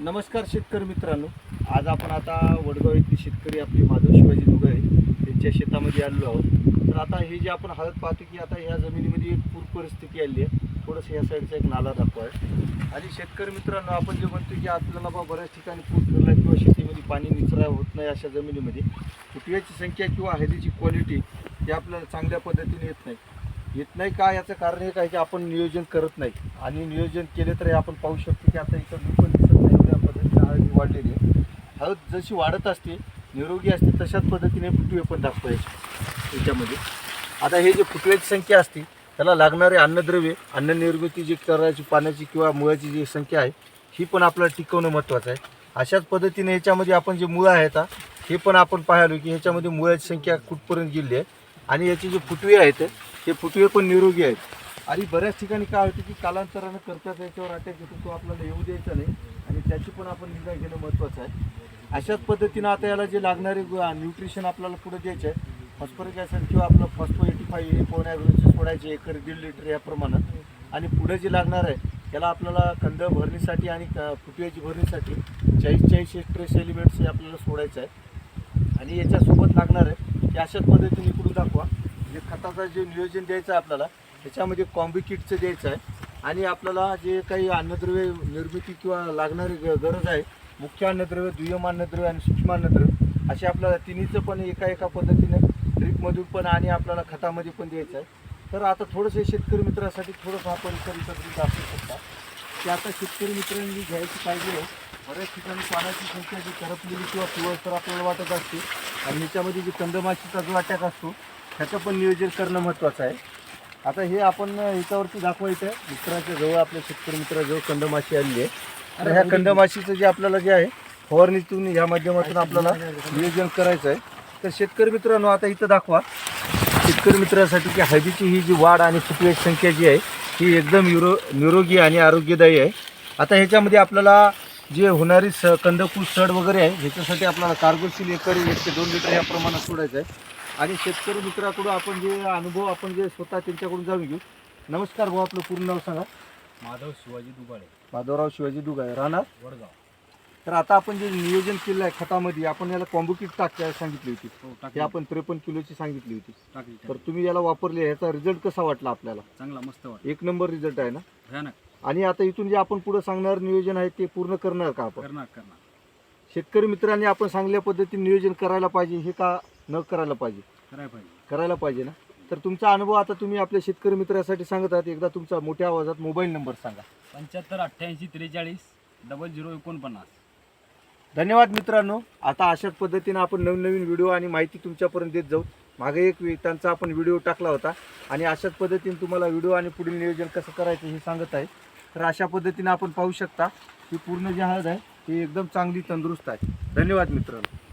नमस्कार शेतकरी मित्रांनो. आज आपण आता वडगाव येथील शेतकरी आपले माधव शिवाजी दुगाळे त्यांच्या शेतामध्ये आलेलो आहोत. तर आता हे जे आपण हळद पाहतो की आता ह्या जमिनीमध्ये एक पूर परिस्थिती आली आहे. थोडंसं ह्या साईडचा एक नाला दाखवा आहे. आणि शेतकरी मित्रांनो आपण जे म्हणतो की आपल्याला बा बऱ्याच ठिकाणी पूर फिरला किंवा शेतीमध्ये पाणी निचरा होत नाही अशा जमिनीमध्ये. फुटव्याची संख्या किंवा हळदीची क्वालिटी ही आपल्याला चांगल्या पद्धतीने येत नाही. येत नाही का? याचं कारण हे काय की आपण नियोजन करत नाही. आणि नियोजन केले तर हे आपण पाहू शकतो की आता इथं मी पण दिसत नाही एवढ्या पद्धतीने हळद वाढलेली आहे. हळद जशी वाढत असते निरोगी असते तशाच पद्धतीने फुटवे पण दाखवा याच्यामध्ये आता हे जे फुटव्याची संख्या असते त्याला लागणारे अन्नद्रव्ये अन्न निर्मिती जी करायची पाण्याची किंवा मुळाची जी संख्या आहे ही पण आपल्याला टिकवणं महत्त्वाचं आहे. अशाच पद्धतीने याच्यामध्ये आपण जे मुळं आहेत हे पण आपण पाहिलो की ह्याच्यामध्ये मुळाची संख्या कुठपर्यंत गेली आहे. आणि याचे जे फुटवे आहेत हे फुटवे पण निरोगी आहेत. आणि बऱ्याच ठिकाणी काय होतं की कालांतरानं करतात याच्यावर अटॅक येतो तो आपल्याला येऊ द्यायचा नाही. आणि त्याची पण आपण निगा घेणं महत्त्वाचं आहे. अशाच पद्धतीनं आता याला जे लागणारे न्यूट्रिशन आपल्याला पुढे द्यायचे आहे फॉस्फरिक ॲसिड किंवा आपलं फॉस्फो एटी फाईव्ह हे पोण्या सोडायचे एकर दीड लिटर या प्रमाणात आणि पुढे जे लागणार आहे त्याला आपल्याला कंद भरणीसाठी आणि क- फुटव्याची भरणीसाठी चाळीस चाळीस ट्रेस एलिमेंट्स हे आपल्याला सोडायचं आहे. आणि याच्यासोबत लागणार आहे की अशाच पद्धतीने इकडून दाखवा. जे खताचं जे नियोजन द्यायचं आहे आपल्याला त्याच्यामध्ये कॉम्बी किटचं द्यायचं आहे. आणि आपल्याला जे काही अन्नद्रव्य निर्मिती किंवा लागणारी ग गरज आहे मुख्य अन्नद्रव्य दुय्यम अन्नद्रव्य आणि सूक्ष्म अन्नद्रव्य असे आपल्याला तिन्हीचं पण एका एका पद्धतीनं ड्रिपमधून पण आणि आपल्याला खतामध्ये पण द्यायचं आहे. तर आता थोडंसं शेतकरी मित्रासाठी थोडंसं आपण इतर असू शकता. की आता शेतकरी मित्रांनी घ्यायची पाहिजे आहे. बऱ्याच ठिकाणी पाण्याची संख्या जी करपलेली किंवा पिवळसर आपल्याला वाटत असते. आणि ह्याच्यामध्ये जी कंदमाशीचा जो अटॅक असतो ह्याचं पण नियोजन करणं महत्त्वाचं आहे. आता हे आपण ह्याच्यावरती दाखवायचं आहे मित्राच्या जवळ आपल्या शेतकरी मित्राजवळ कंदमाशी आलेली आहे. तर ह्या कंदमाशीचं जे आपल्याला जे आहे फवारणीतून या माध्यमातून आपल्याला नियोजन करायचं आहे तर शेतकरी मित्रांनो आता इथं दाखवा. शेतकरी मित्रासाठी की हळदीची ही जी वाढ आणि फुटव्याची संख्या जी आहे ही एकदम युरो निरोगी आणि आरोग्यदायी आहे. आता ह्याच्यामध्ये आपल्याला जे होणारी स कंदकूळ सड वगैरे आहे ह्याच्यासाठी आपल्याला कार्गोशील एकरी एक ते दोन लिटर या प्रमाणात सोडायचं आहे आणि शेतकरी मित्राकडून आपण जे अनुभव आपण जे स्वतः त्यांच्याकडून जाऊन घेऊ. नमस्कार भाऊ आपलं पूर्ण नाव सांगा. माधव शिवाजी दुबाळे माधवराव शिवाजी दुगाय राहणार? वडगाव. तर आता आपण जे नियोजन केलं आहे खतामध्ये आपण याला कॉम्बो किट टाकायला सांगितली होती. हो हे टाकली आपण त्रेपन्न किलोची सांगितली होती. टाकली तर टाकली. तुम्ही याला वापरले ह्याचा रिझल्ट कसा वाटला आपल्याला? चांगला मस्त वाट एक नंबर रिझल्ट आहे ना? भयानक. आणि आता इथून जे आपण पुढे सांगणार नियोजन आहे ते पूर्ण करणार का आपण? करणार करणार. शेतकरी मित्रांनी आपण चांगल्या पद्धतीने नियोजन करायला पाहिजे हे का न करायला पाहिजे. करायला पाहिजे. करायला पाहिजे ना? तर तुमचा अनुभव आता तुम्ही आपल्या शेतकरी मित्रासाठी सांगत आहात. एकदा तुमचा मोठ्या आवाजात मोबाईल नंबर सांगा. पंच्याहत्तर अठ्ठ्याऐंशी त्रेचाळीस डबल झिरो एकोणपन्नास. धन्यवाद मित्रांनो. आता अशाच पद्धतीने आपण नवीन नवीन व्हिडिओ आणि माहिती तुमच्यापर्यंत देत जाऊ. मागे एक त्यांचा आपण व्हिडिओ टाकला होता. आणि अशाच पद्धतीने तुम्हाला व्हिडिओ आणि पुढील नियोजन कसं करायचं हे सांगत आहे. तर अशा पद्धतीने आपण पाहू शकता की पूर्ण जे हळद आहे ती एकदम चांगली तंदुरुस्त आहे. धन्यवाद मित्रांनो.